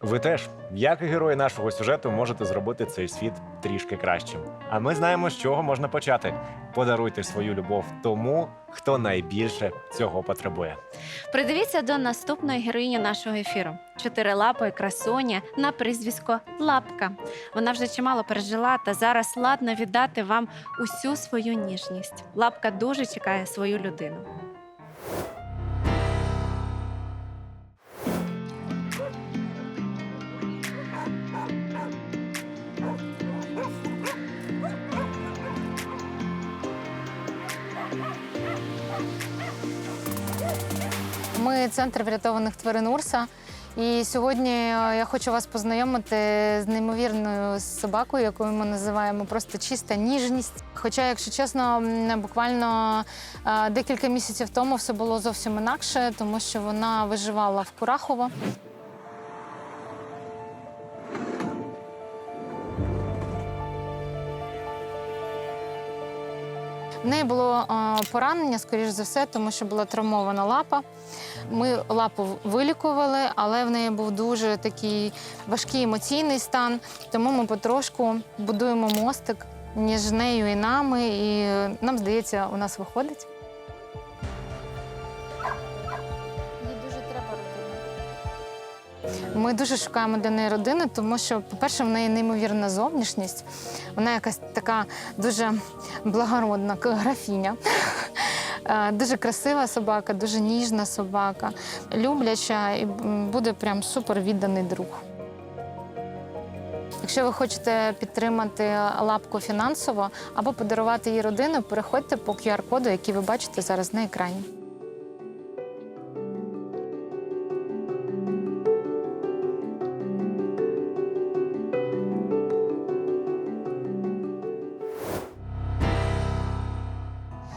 Ви теж, як і герої нашого сюжету, можете зробити цей світ трішки кращим. А ми знаємо, з чого можна почати. Подаруйте свою любов тому, хто найбільше цього потребує. Придивіться до наступної героїні нашого ефіру. Чотирилапої красуні на прізвисько Лапка. Вона вже чимало пережила та зараз ладна віддати вам усю свою ніжність. Лапка дуже чекає свою людину. Ми центр врятованих тварин Урса. І сьогодні е, я хочу вас познайомити з неймовірною собакою, яку ми називаємо просто чиста ніжність. Хоча, якщо чесно, буквально е, декілька місяців тому все було зовсім інакше, тому що вона виживала в Курахово. В неї було е, поранення, скоріш за все, тому що була травмована лапа. Ми лапу вилікували, але в неї був дуже такий важкий емоційний стан. Тому ми потрошку будуємо мостик між нею і нами, і е, нам здається, у нас виходить. Ми дуже шукаємо для неї родини, тому що, по-перше, в неї неймовірна зовнішність. Вона якась така дуже благородна графіня. Е, Дуже красива собака, дуже ніжна собака, любляча і буде прям супер відданий друг. Якщо ви хочете підтримати лапку фінансово або подарувати їй родину, переходьте по QR-коду, який ви бачите зараз на екрані.